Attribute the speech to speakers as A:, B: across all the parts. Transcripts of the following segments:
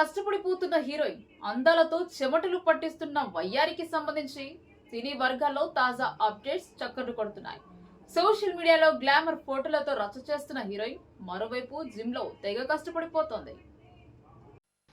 A: కష్టపడిపోతున్న heroine అందాలతో చెమటలు పట్టిస్తున్న వయ్యారికి సంబంధించి సినీ వర్గాల్లో తాజా అప్డేట్స్ చక్కర్లు కొడుతున్నాయి. సోషల్ మీడియాలో గ్లామర్ ఫోటోలతో రచ్చ చేస్తున్న హీరోయిన్ మరోవైపు జిమ్లో తెగ కష్టపడిపోతోంది.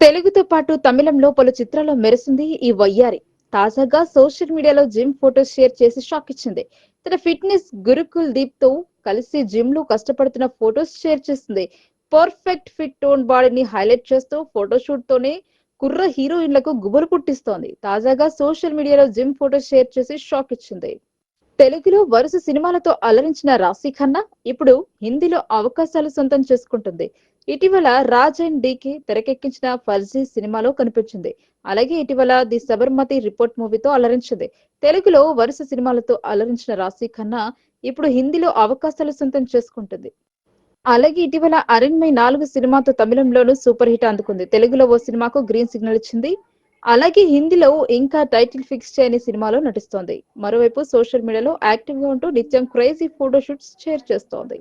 A: తెలుగుతో పాటు తమిళంలో పలు చిత్రాల్లో మెరిసింది ఈ వయ్యారి. తాజాగా సోషల్ మీడియాలో జిమ్ ఫోటోస్ షేర్ చేసి షాక్ ఇచ్చింది. తన ఫిట్నెస్ గురుకుల్ దీప్తో కలిసి జిమ్లో కష్టపడుతున్న ఫోటోస్ షేర్ చేస్తుంది పర్ఫెక్ట్ ఫిట్ టోన్ బాడీని హైలైట్ చేస్తూ ఫోటోషూట్ తోనే కుర్ర హీరోయిన్లకు గుబులు పుట్టిస్తోంది. తాజాగా సోషల్ మీడియాలో జిమ్ ఫోటో షేర్ చేసి షాక్ ఇచ్చింది. తెలుగులో వరుస సినిమాలతో అలరించిన రాశి ఖన్నా ఇప్పుడు హిందీలో అవకాశాలు సొంతం చేసుకుంటుంది. ఇటీవల రాజ్ అండ్ డీకే తెరకెక్కించిన ఫర్జీ సినిమాలో కనిపించింది. అలాగే ఇటీవల ది సబర్మతి రిపోర్ట్ మూవీతో అలరించింది. తెలుగులో వరుస సినిమాలతో అలరించిన రాశి ఖన్నా ఇప్పుడు హిందీలో అవకాశాలు సొంతం చేసుకుంటుంది. అలాగే ఇటీవల అరణ్మై నాలుగు సినిమాతో తమిళంలోనూ సూపర్ హిట్ అందుకుంది. తెలుగులో ఓ సినిమాకు గ్రీన్ సిగ్నల్ ఇచ్చింది. అలాగే హిందీలో ఇంకా టైటిల్ ఫిక్స్ చేయని సినిమాలో నటిస్తోంది. మరోవైపు సోషల్ మీడియాలో యాక్టివ్గా ఉంటూ నిత్యం క్రేజీ ఫోటోషూట్స్ షేర్ చేస్తోంది.